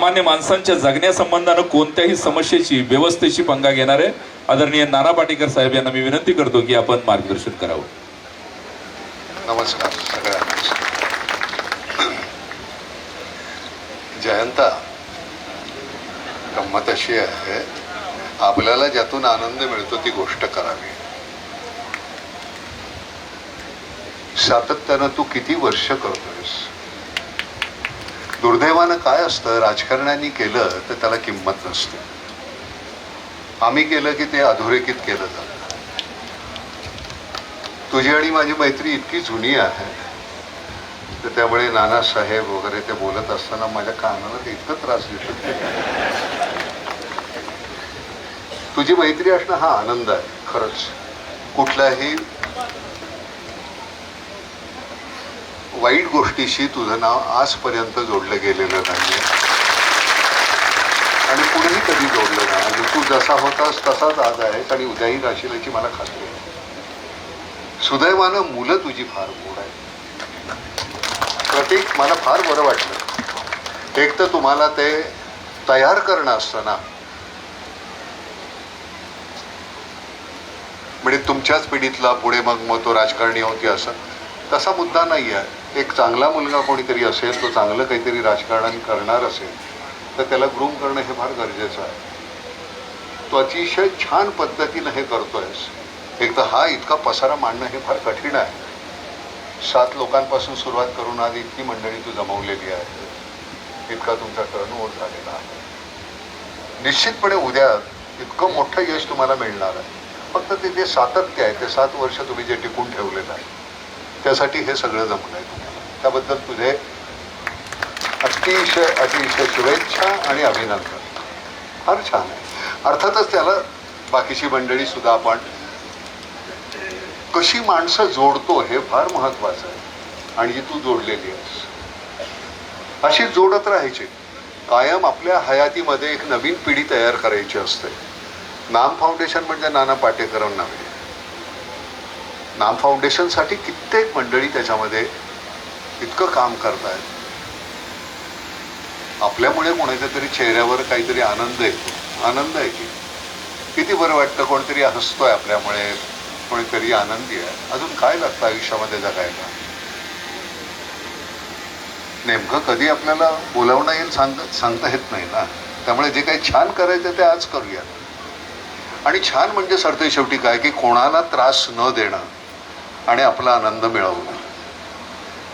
सामान्य माणसांच्या जगण्यासंबंधानं कोणत्याही समस्येची व्यवस्थेची पंगा घेणारे आदरणीय नाना पाटेकर साहेब यांना मी विनंती करतो की आपण मार्गदर्शन करावं. नमस्कार सगळ्यांना. जयंता गंमत अशी आहे आपल्याला ज्यातून आनंद मिळतो ती गोष्ट करावी. सातत्यानं तू किती वर्ष करतोयस? दुर्दैवानं काय असतं? राजकारण्यांनी केलं तर त्याला किंमत नसते. आम्ही केलं की ते अधोरेखित केलं जातं. तुझी आणि माझी मैत्री इतकी जुनी आहे तर त्यामुळे नानासाहेब वगैरे ते बोलत असताना माझ्या कानाला इतकं त्रास देतो तुझी मैत्री असणं हा आनंद आहे खरंच. कुठलाही वाईट गोष्टीशी तुझं नाव आजपर्यंत जोडलं गेलेलं नाही आणि पुढेही कधी जोडलं नाही. आणि तू जसा होतास तसाच आज आहेस आणि उद्याही राशील याची मला खात्री आहे. सुदैवानं मुलं तुझी फार गोड आहे प्रतीक मला फार बरं वाटलं. एक तर तुम्हाला ते तयार करणं असतं ना. म्हणजे तुमच्याच पिढीतला पुढे मग मग तो राजकारणी होती असं. तसा मुद्दा नाही आहे एक चांगला मुलगा कोणीतरी असेल तो चांगलं काहीतरी राजकारण करणार असेल तर त्याला ग्रूम करणं हे फार गरजेचं आहे. तो अतिशय छान पद्धतीनं हे करतोयस एक तर हा इतका पसारा मांडणं हे फार कठीण आहे. सात लोकांपासून सुरुवात करून आज इतकी मंडळी तू जमवलेली आहे. इतका तुमचा टर्न झालेला आहे. निश्चितपणे उद्या इतकं मोठं यश तुम्हाला मिळणार आहे. फक्त ते जे सातत्य आहे ते सात वर्ष तुम्ही जे टिकून ठेवलेलं आहे त्यासाठी हे सगळं जमलं आहे तुम्हाला. त्याबद्दल तुझे अतिशय अतिशय शुभेच्छा आणि अभिनंदन. फार छान आहे. अर्थातच त्याला बाकीची मंडळी सुद्धा आपण कशी माणसं जोडतो हे फार महत्वाचं आहे. आणि ही तू जोडलेली आहेस. अशी जोडत राहायची. कायम आपल्या हयातीमध्ये एक नवीन पिढी तयार करायची असते. नाम फाउंडेशन म्हणजे नाना पाटेकरांना नाम फाउंडेशनसाठी कित्येक मंडळी त्याच्यामध्ये इतकं काम करतायत. आपल्यामुळे कोणाच्या तरी चेहऱ्यावर काहीतरी आनंद येतो. आनंद आहे की? किती बरं वाटतं कोणतरी हसतोय आपल्यामुळे कोणीतरी आनंदी आहे. अजून काय लागतं आयुष्यामध्ये जगायला? नेमकं कधी आपल्याला बोलावणं येईल सांग सांगता येत नाही ना. त्यामुळे जे काही छान करायचं ते आज करूया आणि छान म्हणजे सरते शेवटी काय की कोणाला त्रास न देणं आणि आपला आनंद मिळवणं.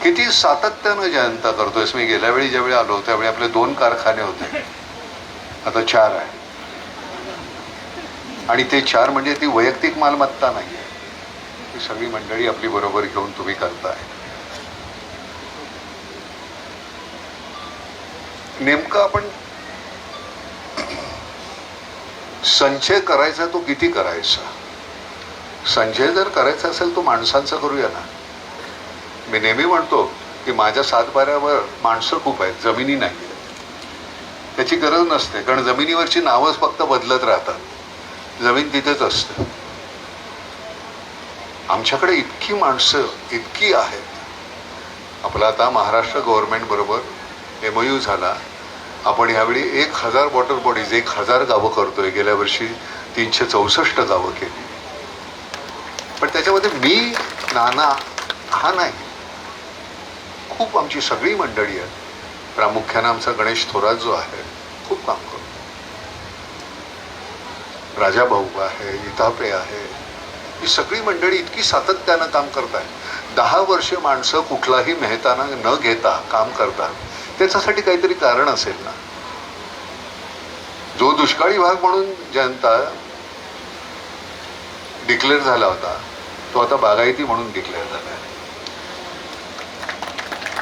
किती सातत्यानं जयंता करतोयस मी गेल्या वेळी ज्यावेळी आलो त्यावेळी आपले दोन कारखाने होते. आता चार आहे. आणि ते चार म्हणजे ती वैयक्तिक मालमत्ता नाही ती सगळी मंडळी आपली बरोबर घेऊन तुम्ही करताय. नेमकं आपण संचय करायचा तो किती करायचा? संचय जर करायचा असेल तो माणसांचा करूया ना. मी नेहमी म्हणतो की माझ्या सातबाऱ्यावर माणसं खूप आहेत जमिनी नाही त्याची गरज नसते कारण जमिनीवरची नावंच फक्त बदलत राहतात. जमीन तिथेच असते. आमच्याकडे इतकी माणसं इतकी आहेत. आपला आता महाराष्ट्र गव्हर्नमेंट बरोबर एम यू झाला. आपण यावेळी एक हजार वॉटर बॉडीज एक हजार गावं करतोय. गेल्या वर्षी तीनशे चौसष्ट गावं केली. पण त्याच्यामध्ये मी नाना हा नाही. खूप आमची सगळी मंडळी आहेत. प्रामुख्यानं आमचा गणेश थोरात जो आहे खूप काम करतो. राजा भाऊ आहे इतापे आहे. ही सगळी मंडळी इतकी सातत्यानं काम करत आहे दहा वर्ष माणसं कुठलाही मेहताना न घेता काम करतात. त्याच्यासाठी काहीतरी कारण असेल ना? जो दुष्काळी भाग म्हणून जनता डिक्लेअर झाला होता तो आता बागायती म्हणून डिक्लेअर झाला आहे.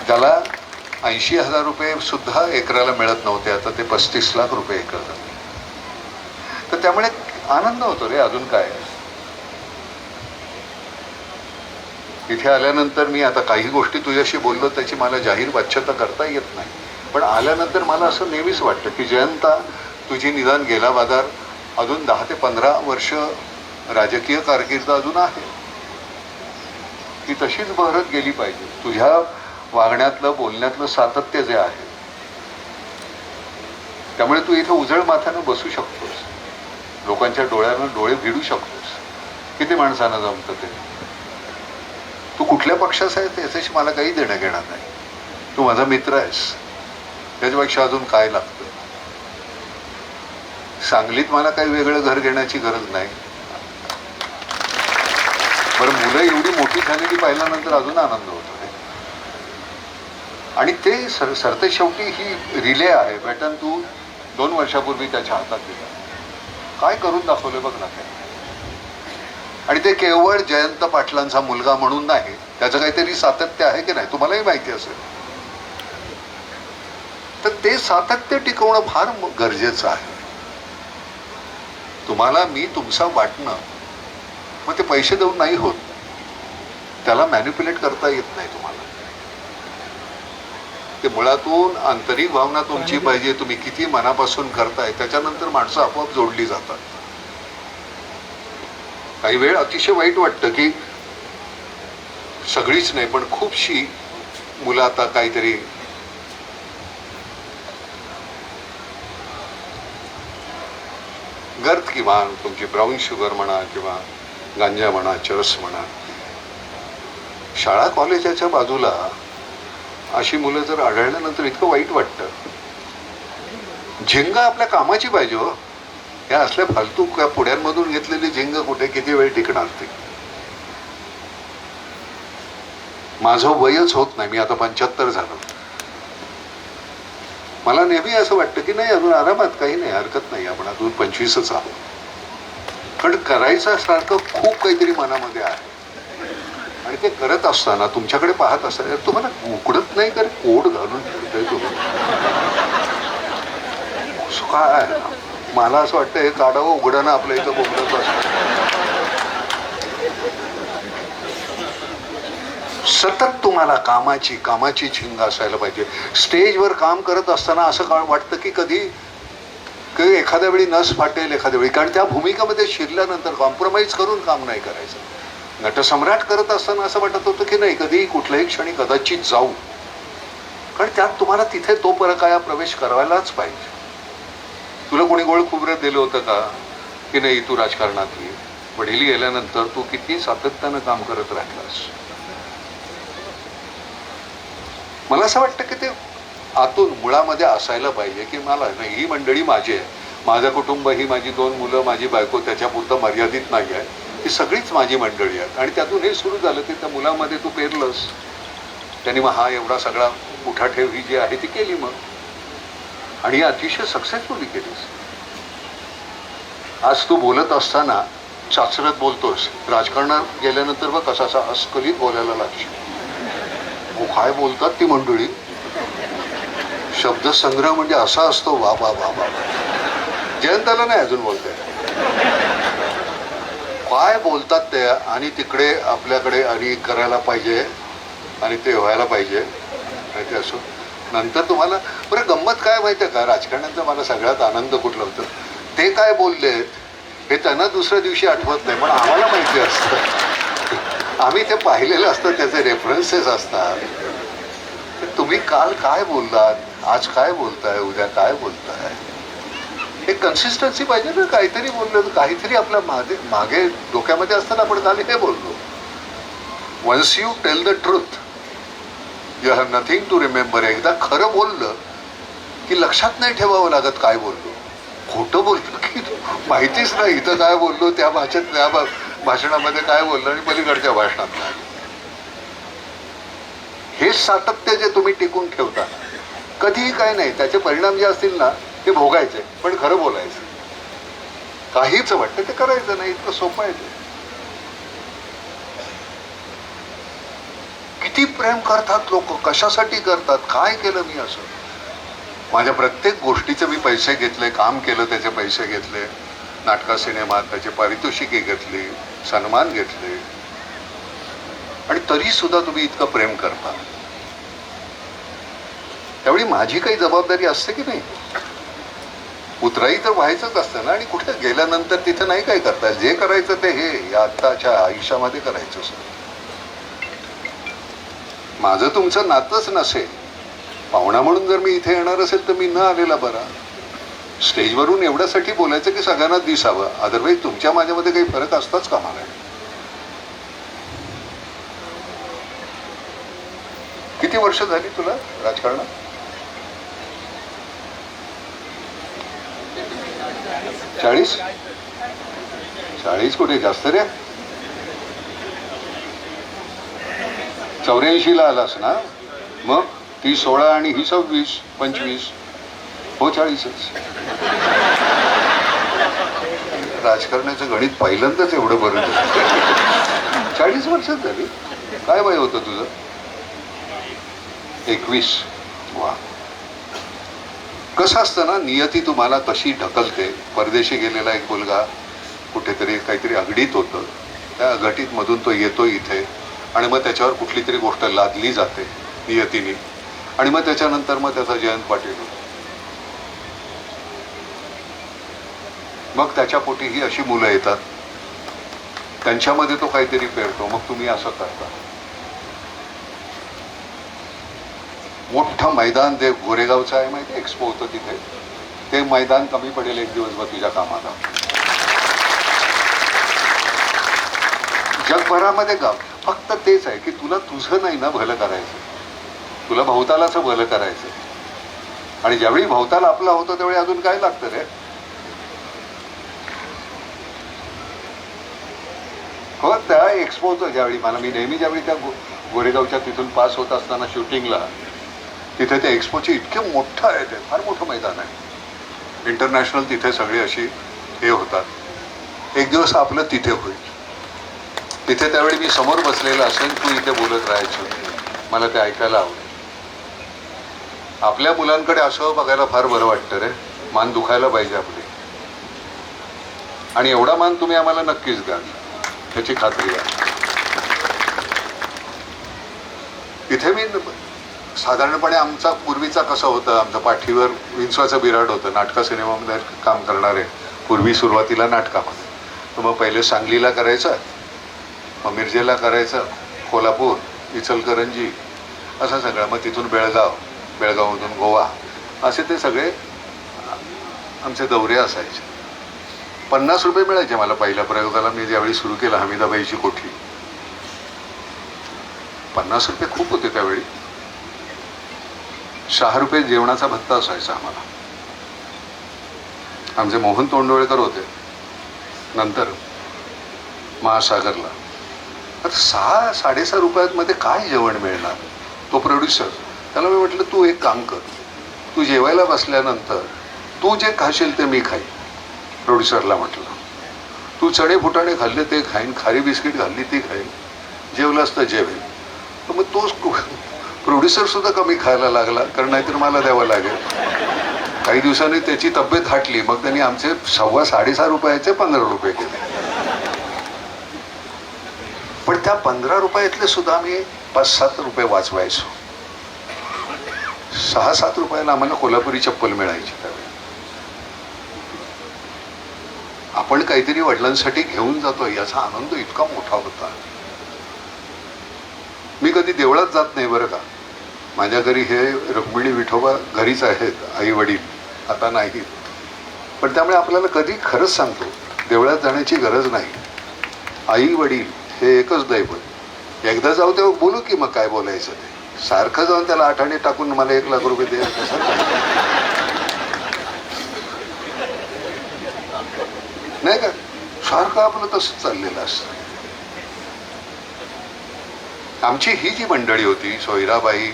त्याला ऐंशी हजार रुपये सुद्धा एकराला मिळत नव्हते. आता ते पस्तीस लाख रुपये एकर झाले तर त्यामुळे आनंद होतो रे अजून काय. इथे आल्यानंतर मी आता काही गोष्टी तुझ्याशी बोललो त्याची मला जाहीर वाच्यता करता येत नाही. पण आल्यानंतर मला असं नेहमीच वाटतं की जयंता तुझी निदान गेला बाजार अजून दहा ते पंधरा वर्ष राजकीय कारकीर्द अजून आहे. ती तशीच बहरत गेली पाहिजे. तुझ्या वागण्यातलं बोलण्यातलं सातत्य जे आहे त्यामुळे तू इथे उजळ माथ्यानं बसू शकतोस. लोकांच्या डोळ्यानं डोळे भिडू शकतोस. किती माणसानं जमतं ते? तू कुठल्या पक्षाचा आहे? त्याच्याशी मला काही देणं घेणार नाही. तू माझा मित्र आहेस. त्याच्यापेक्षा अजून काय लागतं? सांगलीत मला काही वेगळं घर घेण्याची गरज नाही. बरं मुलं एवढी मोठी झालेली पाहिल्यानंतर अजून आनंद होतो. आणि ते सर सरते शेवटी ही रिले आहे. बॅटन तू दोन वर्षापूर्वी त्याच्या हातात दिला. काय करून दाखवलं बघ ना काय आणि ते केवळ जयंत पाटलांचा मुलगा म्हणून नाही त्याचं काहीतरी सातत्य आहे की नाही तुम्हालाही माहिती असेल. तर ते सातत्य टिकवणं फार गरजेचं आहे. तुम्हाला मी तुमचा वाटणं मग ते पैसे देऊन नाही होत. त्याला मॅन्युप्युलेट करता येत नाही तुम्हाला. ते मुळातून आंतरिक भावना तुमची पाहिजे तुम्ही किती मनापासून करताय त्याच्यानंतर माणसं आपोआप जोडली जातात. काही वेळ अतिशय वाईट वाटतं की सगळीच नाही पण खूपशी मुलं आता काहीतरी गर्द किंवा तुमची ब्राऊन शुगर म्हणा किंवा गांजा म्हणा चरस म्हणा शाळा कॉलेजाच्या बाजूला अशी मुलं जर आढळल्यानंतर इतकं वाईट वाटतं. झिंगा आपल्या कामाची पाहिजे हो. या असल्या फालतू त्या पुढ्यांमधून घेतलेली झिंग कुठे किती वेळ टिकणार ते? माझं वयच होत नाही मी आता पंच्याहत्तर झालो. मला नेहमी असं वाटतं की नाही अजून आरामात काही नाही हरकत नाही आपण अजून पंचवीसच आहोत. कारण करायचं सारखं खूप काहीतरी मनामध्ये आहे. आणि ते करत असताना तुमच्याकडे पाहत असताना तुम्हाला उकडत नाही तर कोड घालून ठेवतोय तुम्ही काय मला असं वाटतं हे काढावं उघडणं आपल्या इथं बोलत असतं सतत तुम्हाला कामाची कामाची झिंग असायला पाहिजे. स्टेजवर काम करत असताना असं का वाटतं की कधी कधी एखाद्या वेळी नस फाटेल एखाद्या वेळी? कारण त्या भूमिकेमध्ये शिरल्यानंतर कॉम्प्रोमाइज करून काम नाही करायचं. नटसम्राट करत असताना असं वाटत होतं की नाही कधीही कुठल्याही क्षणी कदाचित जाऊ. कारण त्यात तुम्हाला तिथे तो परकाया प्रवेश करायलाच पाहिजे. तुला कोणी गोळ खुबरं दिलं होतं का? की नाही तू राजकारणात ये वडील गेल्यानंतर तू किती सातत्यानं काम करत राहिलास? मला असं वाटतं की ते आतून मुळामध्ये असायला पाहिजे की मला नाही ही मंडळी माझी आहे. माझं कुटुंब ही माझी दोन मुलं माझी बायको त्याच्यापुरतं मर्यादित नाही आहे ही सगळीच माझी मंडळी आहेत. आणि त्यातून हे सुरू झालं की त्या मुलामध्ये तू पेरलंस. त्यांनी मग हा एवढा सगळा उठाठेव ही जी आहे ती केली मग. आणि ही अतिशय सक्सेसफुली केलीस. आज तू बोलत असताना चाचरत बोलतोस. राजकारणात गेल्यानंतर बघ कसा असा अस्खलित बोलायला लागशील. हो काय बोलतात ती मंडळी? शब्दसंग्रह म्हणजे असा असतो वा वा वा वा जयंताला नाही अजून बोलते काय बोलतात ते आणि तिकडे आपल्याकडे आणि करायला पाहिजे आणि ते व्हायला पाहिजे. आणि ते असो. नंतर तुम्हाला बरं गंमत काय माहिती आहे का? राजकारण्यांचा मला सगळ्यात आनंद कुठला होतं? ते काय बोललेत हे त्यांना दुसऱ्या दिवशी आठवत नाही पण आम्हाला माहिती असतं. आम्ही ते पाहिलेलं असतं त्याचे रेफरन्सेस असतात. तर तुम्ही काल काय बोललात? आज काय बोलताय? उद्या काय बोलताय? एक कन्सिस्टन्सी पाहिजे ना काहीतरी बोललो काहीतरी आपल्या मागे मागे डोक्यामध्ये असताना आपण काल हे बोललो. Once you tell the truth you have nothing to remember एकदा खरं बोललं की लक्षात नाही ठेवावं लागत काय बोललो. खोटं बोललो की माहितीच नाही इथं काय बोललो त्या भाषेत त्या भाषणामध्ये काय बोललो आणि पलीकडच्या भाषणात काय हे सातत्य जे तुम्ही टिकून ठेवता कधीही काय नाही त्याचे परिणाम जे असतील ना ते भोगायचे पण खरं बोलायचं. काहीच वाटतं ते करायचं नाही इतकं सोपं आहे ते. किती प्रेम करतात लोक कशासाठी करतात काय केलं मी असं? माझ्या प्रत्येक गोष्टीचे मी पैसे घेतले काम केलं त्याचे पैसे घेतले नाटका सिनेमात त्याचे पारितोषिके घेतली सन्मान घेतले. आणि तरी सुद्धा तुम्ही इतकं प्रेम करता. त्यावेळी माझी काही जबाबदारी असते की नाही? उतराई तर व्हायचंच असतं ना आणि कुठे गेल्यानंतर तिथे नाही काय करता जे करायचं ते हे या आत्ताच्या आयुष्यामध्ये करायचं असं. माझं तुमचं नातंच नसेल. पाहुणा म्हणून जर मी इथे येणार असेल तर मी न आलेला बरा. स्टेजवरून एवढ्यासाठी बोलायचं की सगळ्यांना दिसावं. अदरवाईज तुमच्या माझ्यामध्ये काही फरक असताच कामा मला किती वर्ष झाली तुला राजकारणात चाळीस? चाळीस कुठे? जास्त रे. चौऱ्याऐंशी ला आलास ना? मग ती सोळा आणि ही सव्वीस पंचवीस हो चाळीसच. राजकारणाचं गणित पहिल्यांदाच एवढं बरं चाळीस वर्षात झाली. काय वय होतं तुझं? एकवीस. कसं असतं ना नियती तुम्हाला कशी ढकलते. परदेशी गेलेला एक मुलगा कुठेतरी काहीतरी अगडीत होतं. त्या अघटित मधून तो येतो इथे आणि मग त्याच्यावर कुठली तरी गोष्ट लादली जाते नियतीने. आणि मग त्याच्यानंतर मग त्याचा जयंत पाटील होतो. मग त्याच्या पोटी ही अशी मुलं येतात. त्यांच्यामध्ये तो काहीतरी पेरतो. मग तुम्ही असं करता. मोठं मैदान ते गोरेगावचं आहे माहिती एक्सपो होतं तिथे. ते मैदान कमी पडेल एक दिवसभर तुझ्या कामाला. जगभरामध्ये गाव फक्त तेच आहे की तुला तुझं नाही ना भलं करायचं. तुला भोवतालाचं भलं करायचं. आणि ज्यावेळी भोवताल आपला होतो त्यावेळी अजून काय लागतं रे? हो त्या एक्सपोचं ज्यावेळी मला मी नेहमी ज्यावेळी त्या गो- गोरेगावच्या तिथून पास होत असताना शूटिंगला तिथे त्या एक्सपोचे इतके मोठं आहे ते फार मोठं मैदान आहे. इंटरनॅशनल तिथे सगळी अशी हे होतात. एक दिवस आपलं तिथे होईल. तिथे त्यावेळी मी समोर बसलेला असेल तू इथे बोलत राहायचं. मला ते ऐकायला आवडेल. आपल्या मुलांकडे असं बघायला फार बरं वाटतं रे. मान दुखायला पाहिजे आपली. आणि एवढा मान तुम्ही आम्हाला नक्कीच द्याल त्याची खात्री आहे तिथे मी साधारणपणे आमचा पूर्वीचा कसं होतं आमचं पाठीवर विंचवाचं बिराड होतं नाटका सिनेमामध्ये काम करणारे. पूर्वी सुरुवातीला नाटकामध्ये. तर मग पहिले सांगलीला करायचं मग मिरजेला करायचं कोल्हापूर इचलकरंजी असं सगळं. मग तिथून बेळगाव बेळगावमधून गोवा असे ते सगळे आमचे दौरे असायचे. पन्नास रुपये मिळायचे मला पहिल्या प्रयोगाला. मी ज्यावेळी सुरू केलं हमीदाबाईची कोठी. पन्नास रुपये खूप होते त्यावेळी. शहा रुपये जेवणाचा भत्ता असायचा आम्हाला. आमचे मोहन तोंडोळेकर होते. नंतर महासागरला. आता सहा साडेसहा रुपयात मध्ये काय जेवण मिळणार? तो प्रोड्युसर त्याला मी म्हटलं तू एक काम कर. तू जेवायला बसल्यानंतर तू जे खाशील ते मी खाईन. प्रोड्युसरला म्हटलं. तू चणे फुटाणे खाल्ले ते खाईन खारी बिस्किट घालली ती खाईन. जेवलास तर जेवेन. तर मग तोच प्रोड्युसर सुद्धा कमी खायला लागला कारण नाहीतर मला द्यावं लागेल. काही दिवसांनी त्याची तब्येत हाटली मग त्यांनी आमचे सव्वा साडेसहा रुपयाचे पंधरा रुपये केले. पण त्या पंधरा रुपयातले सुद्धा आम्ही पाच सात रुपये वाचवायचो. सहा सात रुपयाला आम्हाला कोल्हापुरी चप्पल मिळायची त्यावेळी. आपण काहीतरी वडिलांसाठी घेऊन जातो याचा आनंद इतका मोठा होता. मी कधी देवळात जात नाही बरं का. माझ्या घरी हे रुक्मिणी विठोबा घरीच आहेत आई वडील. आता नाहीत पण त्यामुळे आपल्याला कधी खरंच सांगतो देवळात जाण्याची गरज नाही. आई वडील हे एकच दैवत एकदा जाऊ तेव्हा बोलू की मग काय बोलायचं ते. सारखं जाऊन त्याला आठाणी टाकून मला एक लाख रुपये दे. नाही का? सारखं आपलं तसंच चाललेलं असतं. आमची ही जी मंडळी होती सोयराबाई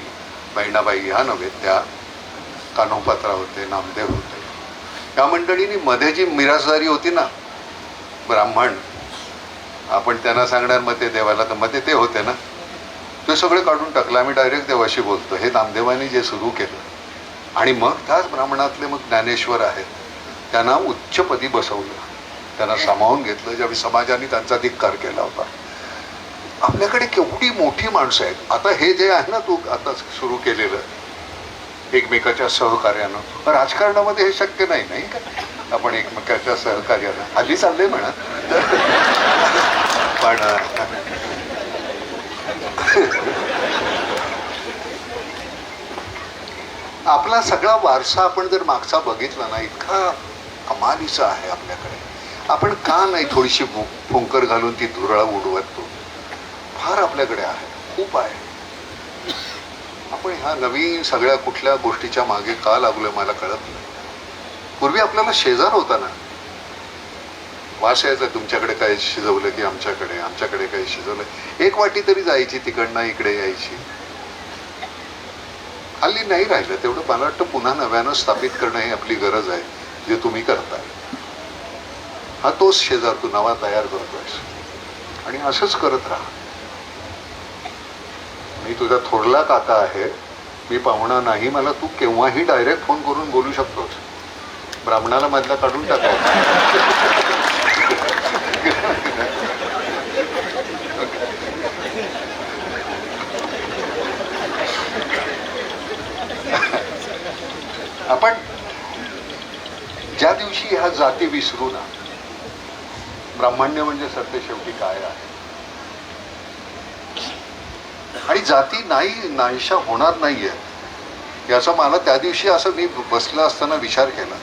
बहिणाबाई ह्या नव्हे त्या कान्होपात्रा होते नामदेव होते. या मंडळींनी मध्ये जी मिरासदारी होती ना ब्राह्मण आपण त्यांना सांगणार मते देवाला तर मते ते होते ना. ते सगळे काढून टाकलं आम्ही डायरेक्ट देवाशी बोलतो. हे नामदेवांनी जे सुरू केलं. आणि मग त्याच ब्राह्मणातले मग ज्ञानेश्वर आहेत. त्यांना उच्चपदी बसवलं. त्यांना सामावून घेतलं ज्यावेळी समाजाने त्यांचा धिक्कार केला होता. आपल्याकडे केवढी मोठी माणसं आहेत. आता हे जे आहे ना तू आता सुरू केलेलं एकमेकाच्या सहकार्यानं. राजकारणामध्ये हे शक्य नाही नाही का? आपण एकमेकाच्या सहकार्यानं. हल्ली चाललंय म्हणा. पण आपला सगळा वारसा आपण जर मागचा बघितला ना इतका कमालीचा आहे आपल्याकडे. आपण का नाही थोडीशी फुंकर घालून ती धुरळा उडवतो फार आपल्याकडे आहे. खूप आहे. आपण ह्या नवीन सगळ्या कुठल्या गोष्टीच्या मागे का लागलोय मला कळत नाही. पूर्वी आपल्याला शेजार होता ना. वास यायचा तुमच्याकडे काय शिजवलं की आमच्याकडे आमच्याकडे काय शिजवलं? एक वाटी तरी जायची तिकडनं इकडे यायची. हल्ली नाही राहिलं. तेवढं मला वाटतं पुन्हा नव्यानं स्थापित करणं ही आपली गरज आहे जे तुम्ही करताय. हा तोच शेजार तू नवा तयार करतोयस. आणि असंच करत राहा. मी तुझा थोरला काका आहे. मी पाहुणा नाही. मला तू केव्हाही डायरेक्ट फोन करून बोलू शकतोस. ब्राह्मणाला मधला काढून टाका आपण ज्या दिवशी ह्या जाती विसरू ना ब्राह्मण्य म्हणजे सत्य शेवटी काय आहे? आणि जाती नाही नाहीशा होणार नाही आहे याचा मला त्या दिवशी असं मी बसलं असताना विचार केला.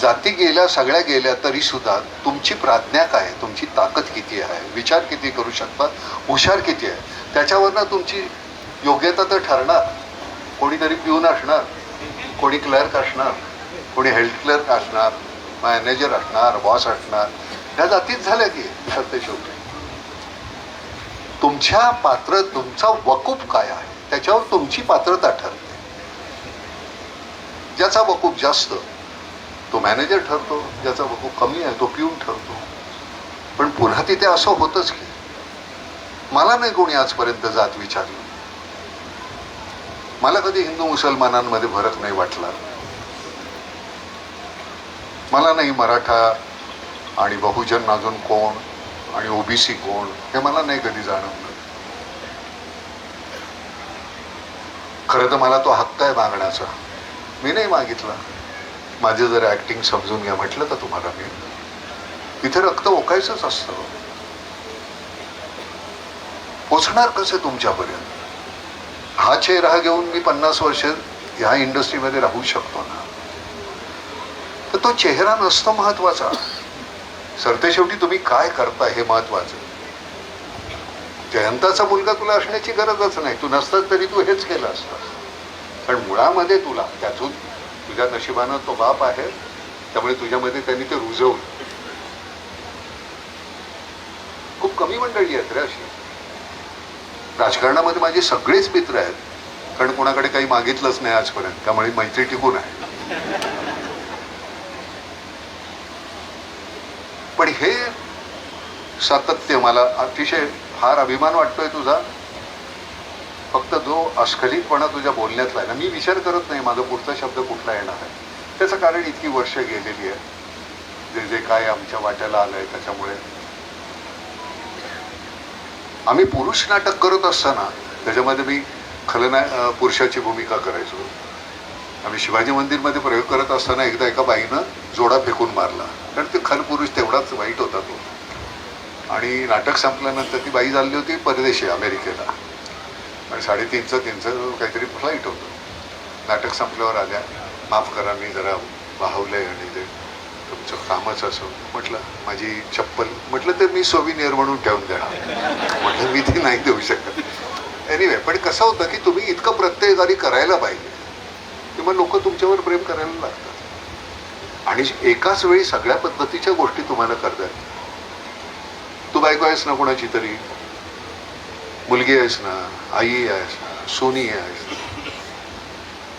जाती गेल्या सगळ्या गेल्या तरीसुद्धा तुमची प्राज्ञा काय? आहे तुमची ताकद किती आहे? विचार किती करू शकता हुशार किती आहे? त्याच्यावरनं तुमची योग्यता तर ठरणार. कोणीतरी पिऊन असणार. कोणी क्लर्क असणार. कोणी हेल्थ क्लर्क असणार. मॅनेजर असणार. बॉस असणार. ह्या जातीच झाल्या की सत्य शेवटी. तुमच्या पात्र तुमचा वकूप काय आहे? त्याच्यावर तुमची पात्रता ठरते. ज्याचा वकूप जास्त तो मॅनेजर ठरतो. ज्याचा वकूप कमी आहे तो पिऊन ठरतो. पण पुन्हा तिथे असं होतच की मला नाही कोणी आजपर्यंत जात विचारलं. मला कधी हिंदू मुसलमानांमध्ये फरक नाही वाटला. मला नाही मराठा आणि बहुजन अजून कोण आणि ओबीसी कोण हे मला नाही कधी जाणवलं. खरं तर मला तो हक्क आहे मागण्याचा. मी नाही मागितला. माझे जर ऍक्टिंग समजून घ्या म्हटलं तर तुम्हाला मी. इथे रक्त ओकायचंच असतं. पोचणार कसं तुमच्यापर्यंत? हा चेहरा घेऊन मी पन्नास वर्ष ह्या इंडस्ट्रीमध्ये राहू शकतो ना? तर तो चेहरा नसतो महत्त्वाचा. सरतेशेवटी तुम्ही काय करता हे महत्वाचं. जयंताचा मुलगा तुला असण्याची गरजच नाही. तू नसतास तरी तू हेच केलं असतास. पण मुळामध्ये तुला त्यातून तुझ्या नशिबानं तो बाप आहे त्यामुळे तुझ्यामध्ये त्यांनी ते रुजवलं. खूप कमी मंडळी आहेत रे अशी. राजकारणामध्ये माझे सगळेच मित्र आहेत. कारण कोणाकडे काही मागितलंच नाही आजपर्यंत. त्यामुळे मैत्री टिकून आहे. पण हे सातत्य मला अतिशय फार अभिमान वाटतोय तुझा. फक्त जो अस्खलितपणा तुझ्या बोलण्यातला आहे ना मी विचार करत नाही माझा पुढचा शब्द कुठला येणार आहे. त्याचं कारण इतकी वर्ष गेलेली आहे. जे जे काय आमच्या वाट्याला आलंय त्याच्यामुळे. आम्ही पुरुष नाटक करत असताना त्याच्यामध्ये मी खलना पुरुषाची भूमिका करायचो. आम्ही शिवाजी मंदिरमध्ये प्रयोग करत असताना एकदा एका बाईनं जोडा फेकून मारला. कारण ते खलपुरुष तेवढाच वाईट होता तो. आणि नाटक संपल्यानंतर ती बाई चालली होती परदेशी अमेरिकेला. आणि साडेतीनचं तीनचं काहीतरी फ्लाईट होतं. नाटक संपल्यावर आल्या. माफ करा मी जरा वाहवलंय आणि ते तुमचं कामच असं म्हटलं. माझी चप्पल म्हटलं तर मी सोविनियर म्हणून ठेवून देणार. म्हटलं मी ती नाही देऊ शकत. एनिवे पण कसं होतं की तुम्ही इतकं प्रत्येकाने करायला पाहिजे. किंवा लोक तुमच्यावर प्रेम करायला लागतात. आणि एकाच वेळी सगळ्या पद्धतीच्या गोष्टी तुम्हाला करतात. तू बायको आहेस ना कोणाची तरी? मुलगी आहेस ना? आई आहेस ना? सोनी आहेस ना?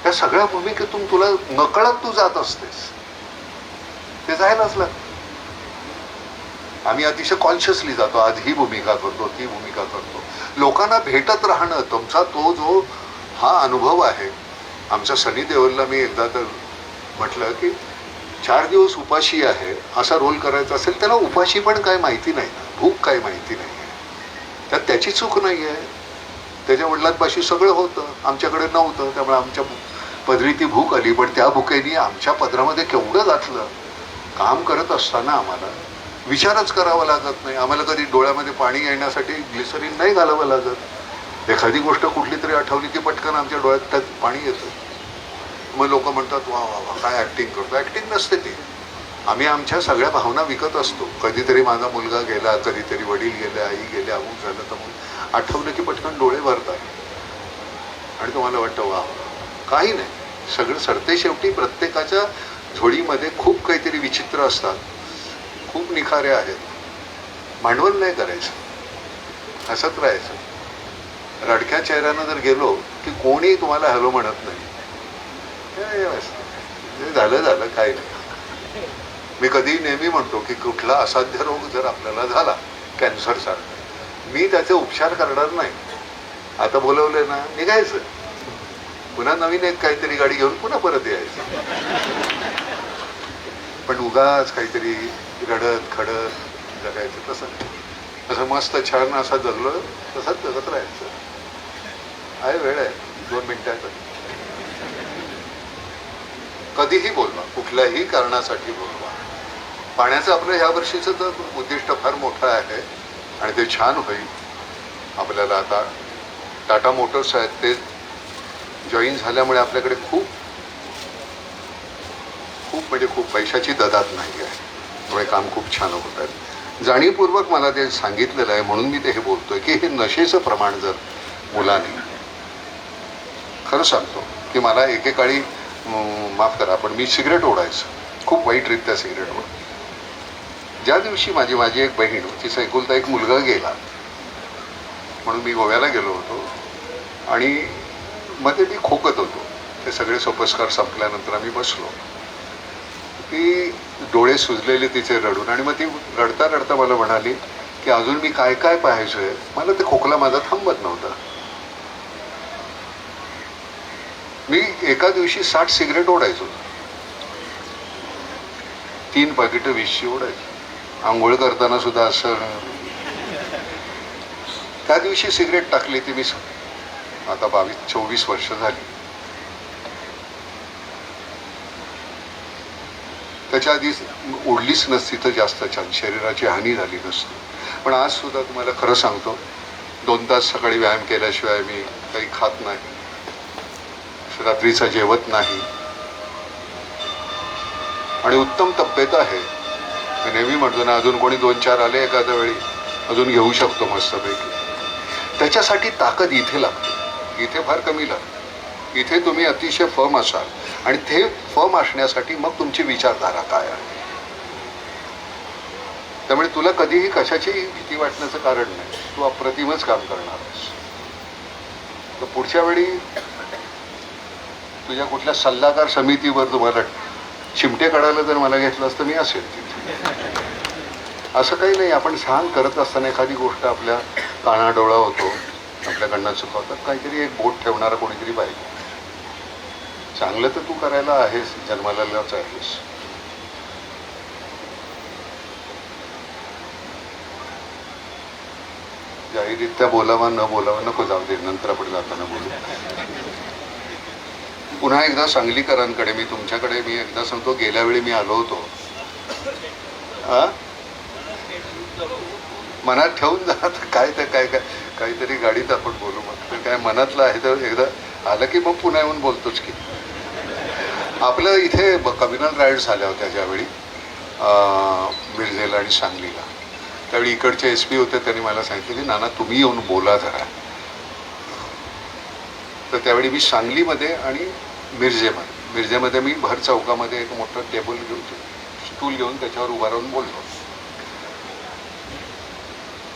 त्या सगळ्या भूमिकेतून तुला नकळत तू जात असतेस. ते जायलाच लागतं आम्ही अतिशय कॉन्शियसली जातो. आज ही भूमिका करतो ती भूमिका करतो. लोकांना भेटत राहणं तुमचा तो जो हा अनुभव आहे आमच्या सनी देओलला मी एकदा तर म्हटलं की चार दिवस उपाशी आहे असा रोल करायचा असेल त्याला उपाशी पण काय माहिती नाही भूक काय माहिती नाही आहे. त्यात त्याची चूक नाही आहे. त्याच्या वडिलांपाशी सगळं होतं आमच्याकडे नव्हतं त्यामुळे आमच्या पदरी ती भूक आली पण त्या भूकेने आमच्या पदरामध्ये केवढं घातलं. काम करत असताना आम्हाला विचारच करावा लागत नाही. आम्हाला कधी डोळ्यामध्ये पाणी येण्यासाठी ग्लिसरीन नाही घालावं लागत. एखादी गोष्ट कुठली तरी आठवली की पटकन आमच्या डोळ्यात त्यात पाणी येतं. मग लोक म्हणतात वा वा वा काय ॲक्टिंग करतो? ॲक्टिंग नसते ती. आम्ही आमच्या सगळ्या भावना विकत असतो. कधीतरी माझा मुलगा गेला कधीतरी वडील गेले आई गेले अमुक झालं तर मग आठवलं की पटकन डोळे भरतात. आणि तुम्हाला वाटतं वा वा. काही नाही. सगळं सरते शेवटी. प्रत्येकाच्या झोळीमध्ये खूप काहीतरी विचित्र असतात. खूप निखारे आहेत. भांडवल नाही करायचं. हसत राहायचं. रडक्या चेहऱ्यानं जर गेलो की कोणी तुम्हाला हॅलो म्हणत नाही. हे झालं झालं काही नाही. मी कधी नेहमी म्हणतो की कुठला असाध्य रोग जर आपल्याला झाला कॅन्सरसारखा मी त्याचे उपचार करणार नाही. आता बोलवले ना निघायचं. पुन्हा नवीन एक काहीतरी गाडी घेऊन पुन्हा परत यायचं. पण उगाच काहीतरी रडत खडत जगायचं तसं तसं मस्त छान असा जगलो तसंच जगत राहायचं. आहे वेळ आहे दोन मिनिटाचं कधीही बोलवा कुठल्याही कारणासाठी बोलवा. पाण्याचं आपलं ह्या वर्षीचं तर उद्दिष्ट फार मोठं आहे आणि ते छान होईल. आपल्याला आता टाटा मोटर्स आहेत ते जॉईन झाल्यामुळे आपल्याकडे खूप खूप म्हणजे खूप पैशाची ददात नाही आहे. त्यामुळे काम खूप छान होत आहे. जाणीवपूर्वक मला ते सांगितलेलं आहे म्हणून मी ते हे बोलतो आहे की हे नशेचं प्रमाण जर मुलाने खरं सांगतो की मला एकेकाळी माफ करा पण मी सिगरेट ओढायचं. खूप वाईटरित्या सिगरेट ओढ ज्या दिवशी माझी माझी एक बहीण तिचा एकुलता एक मुलगा गेला. म्हणून मी गोव्याला गेलो होतो. आणि मध्ये मी खोकत होतो. ते सगळे सोपस्कार संपल्यानंतर आम्ही बसलो. ती डोळे सुजलेले तिचे रडून आणि मग ती रडता रडता मला म्हणाली की अजून मी काय काय पाहायचोय? मला ते खोकला माझा थांबत नव्हता. मी एका दिवशी साठ सिगरेट ओढायचो. तीन पाकिटं वीसची ओढायची. आंघोळ करताना सुद्धा असं. त्या दिवशी सिगरेट टाकली ती मी आता बावीस चोवीस वर्ष झाली. त्याच्या आधी ओढलीच नसती तर जास्त छान. शरीराची हानी झाली नसती. पण आज सुद्धा तुम्हाला खरं सांगतो दोन तास सकाळी व्यायाम केल्याशिवाय मी काही खात नाही. रात्रीचा जेवत नाही. आणि उत्तम तब्येत आहे. मी नेहमी म्हणतो ना अजून कोणी दोन चार आले एखाद्या वेळी अजून घेऊ शकतो मस्तपैकी. त्याच्यासाठी ताकद इथे लागते. इथे फार कमी लागते. इथे तुम्ही अतिशय फर्म असाल. आणि ते फर्म असण्यासाठी मग तुमची विचारधारा काय आहे? त्यामुळे तुला कधीही कशाची भीती वाटण्याचं कारण नाही. तू अप्रतिमच काम करणार आहेस. तर पुढच्या वेळी तुझ्या कुठल्या सल्लागार समितीवर तुम्हाला चिमटे काढायला जर मला घेतलं असतं मी असेल तिथे. असं काही नाही आपण सांग करत असताना एखादी गोष्ट आपल्या कानाडोळा होतो आपल्याकडनं चुकवतात. काहीतरी एक बोट ठेवणारा कोणीतरी पाहिजे. चांगलं तर तू करायला आहेस जन्मालाच आहेस. जाहीररित्या बोलावा न बोलावा नको जाऊ दे नंतर आपण जाताना बोलू. पुन्हा एकदा सांगलीकरांकडे मी तुमच्याकडे मी एकदा सांगतो गेल्या वेळी मी आलो होतो. हा? मनात ठेवून जा आता काय तर काय काय काहीतरी गाडीत आपण बोलू मग. काय मनातलं आहे तर एकदा आलं की मग पुन्हा येऊन बोलतोच की. आपलं इथे कम्युनल राईड झाल्या होत्या ज्यावेळी अं, मिरजेला आणि सांगलीला. त्यावेळी इकडचे एस पी होते त्यांनी मला सांगितलं की नाना तुम्ही येऊन बोला जरा. तर त्यावेळी मी सांगलीमध्ये आणि मिरजेमध्ये. मिरजेमध्ये मी भर चौकामध्ये एक मोठं टेबल घेऊन स्टूल घेऊन त्याच्यावर उभा राहून बोललो.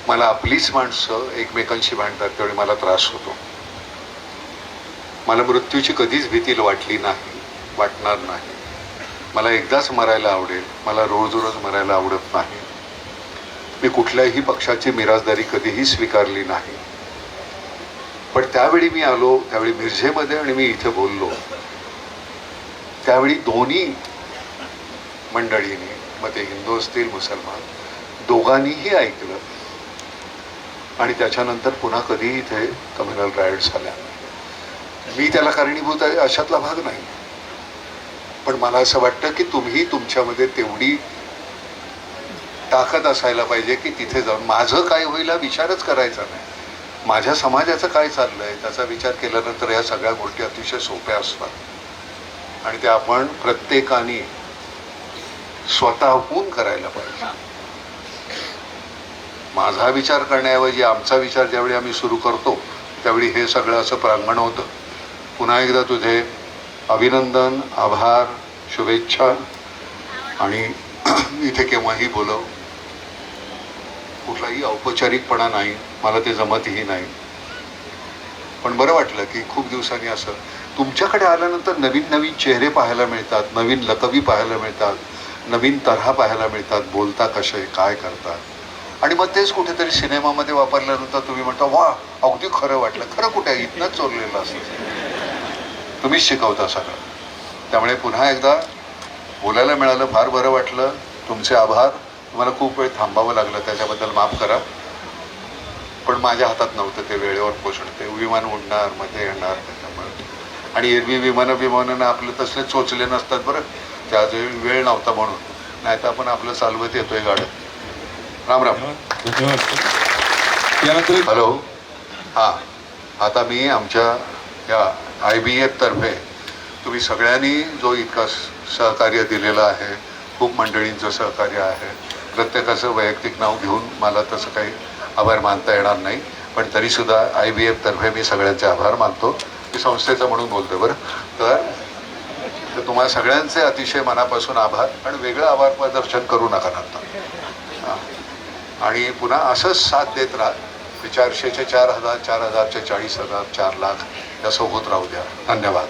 मला आपलीच माणसं एकमेकांशी भांडतात त्यावेळी मला त्रास होतो. मला मृत्यूची कधीच भीती वाटली नाही वाटणार नाही. मला एकदाच मरायला आवडेल मला रोज रोज मरायला आवडत नाही. मी कुठल्याही पक्षाची मिराजदारी कधीही स्वीकारली नाही. पण त्यावेळी मी आलो त्यावेळी मिरजेमध्ये आणि मी इथे बोललो. त्यावेळी दोन्ही मंडळीने मग ते हिंदू असतील मुसलमान दोघांनीही ऐकलं. आणि त्याच्यानंतर पुन्हा कधीही इथे कम्युनल रायट्स झाल्या. मी त्याला कारणीभूत आहे अशातला भाग नाही. पण मला असं वाटतं की तुम्ही तुमच्यामध्ये तेवढी ताकद असायला पाहिजे की तिथे जाऊन माझं काय होईल हा विचारच करायचा नाही. माझ्या समाजाचं काय चाललं आहे त्याचा विचार केल्यानंतर या सगळ्या गोष्टी अतिशय सोप्या असतात. आणि त्या आपण प्रत्येकाने स्वतःहून करायला पाहिजे. माझा विचार करण्याऐवजी आमचा विचार ज्यावेळी आम्ही सुरू करतो त्यावेळी हे सगळं असं प्रांगण होतं. पुन्हा एकदा तुझे अभिनंदन आभार शुभेच्छा आणि इथे केव्हाही बोलव. कुठलाही औपचारिकपणा नाही मला ते जमतही नाही. पण बरं वाटलं की खूप दिवसांनी असं तुमच्याकडे आल्यानंतर नवीन नवीन चेहरे पाहायला मिळतात नवीन लकबी पाहायला मिळतात नवीन तऱ्हा पाहायला मिळतात बोलता कसे काय करतात आणि मग तेच कुठेतरी सिनेमामध्ये वापरल्यानंतर तुम्ही म्हणता वा अगदी खरं वाटलं. खरं कुठे? इथनंच चोरलेलं असतं. तुम्हीच शिकवता सगळं. त्यामुळे पुन्हा एकदा बोलायला मिळालं फार बरं वाटलं. तुमचे आभार. तुम्हाला खूप वेळ थांबावं लागलं त्याच्याबद्दल माफ करा. पण माझ्या हातात नव्हतं ते वेळेवर पोचणं ते विमान उडणार मध्ये येणार त्याच्यामुळे. आणि एरवी विमानं विमानानं आपले तसले चोचले नसतात बरं. त्या वेळ नव्हता म्हणून. नाही तर आपण आपलं चालवत येतोय गाड्यात राम राम. हॅलो. हां. आता मी आमच्या या आय बी एफतर्फे तुम्ही सगळ्यांनी जो इतका सहकार्य दिलेलं आहे खूप मंडळींचं सहकार्य आहे प्रत्येकाचं वैयक्तिक नाव घेऊन मला तसं काही आभार मानता येणार नाही पण तरीसुद्धा आय बी एफतर्फे मी सगळ्यांचे आभार मानतो. मी संस्थेचं म्हणून बोलतो बरं. तर तुम्हाला सगळ्यांचे अतिशय मनापासून आभार आणि वेगळं आभार प्रदर्शन करू नका नंतर. हां. आणि पुन्हा असंच साथ देत राहा. ते चारशेचे चार हजार चार हजारचे चाळीस हजार चार लाख असं होत राहू द्या. धन्यवाद.